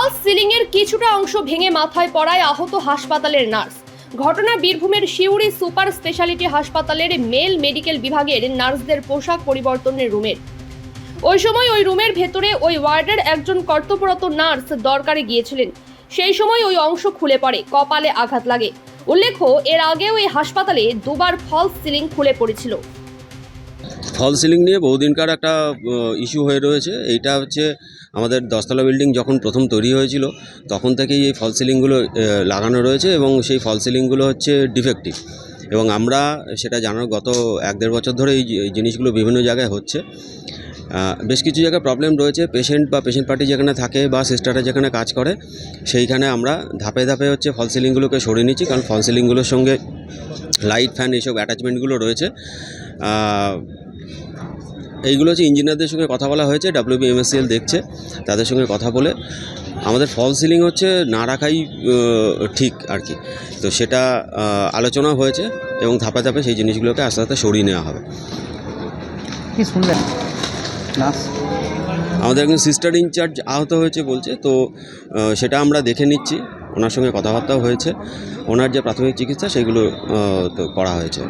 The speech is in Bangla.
ফলস সিলিং এর কিছুটা অংশ ভেঙে মাথায় পড়ায় আহত হাসপাতালের নার্স। ঘটনা বীরভূমের শিউরি সুপার স্পেশালিটি হাসপাতালের মেল মেডিকেল বিভাগের নার্সদের পোশাক পরিবর্তনের রুমের। ওই সময় ওই রুমের ভেতরে ওই ওয়ার্ডের একজন কর্তব্যরত নার্স দরকারে গিয়েছিলেন। সেই সময় ওই অংশ খুলে পড়ে, কপালে আঘাত লাগে। উল্লেখ্য, এর আগেও এই হাসপাতালে দুবার ফলস সিলিং খুলে পড়েছিল। ফল সিলিং নিয়ে বহুদিনকার একটা ইস্যু হয়ে রয়েছে। এইটা হচ্ছে আমাদের দশতলা বিল্ডিং যখন প্রথম তৈরি হয়েছিল, তখন থেকেই এই ফল সিলিংগুলো লাগানো রয়েছে এবং সেই ফল সিলিংগুলো হচ্ছে ডিফেক্টিভ। এবং আমরা সেটা জানার গত এক দেড় বছর ধরে এই জিনিসগুলো বিভিন্ন জায়গায় হচ্ছে। বেশ কিছু জায়গায় প্রবলেম রয়েছে। পেশেন্ট বা পেশেন্ট পার্টি যেখানে থাকে বা সিস্টাররা যেখানে কাজ করে, সেইখানে আমরা ধাপে ধাপে হচ্ছে ফল সিলিংগুলোকে সরিয়ে নিচ্ছি। কারণ ফল সিলিংগুলোর সঙ্গে লাইট ফ্যান এইসব অ্যাটাচমেন্টগুলো রয়েছে। এইগুলো হচ্ছে ইঞ্জিনিয়ারদের সঙ্গে কথা বলা হয়েছে ডাব্লিউবিএমএসসিএল দেখছে তাদের সঙ্গে কথা বলে। আমাদের ফল সিলিং হচ্ছে না রাখাই ঠিক আর কি। তো সেটা আলোচনা হয়েছে এবং ধাপে ধাপে সেই জিনিসগুলোকে আস্তে আস্তে সরিয়ে নেওয়া হবে। কি শুনলেন? আমাদের একজন সিস্টার ইনচার্জ আহত হয়েছে বলছে তো সেটা আমরা দেখে নিচ্ছি। ওনার সঙ্গে কথাবার্তাও হয়েছে। ওনার যে প্রাথমিক চিকিৎসা সেগুলো করা হয়েছে।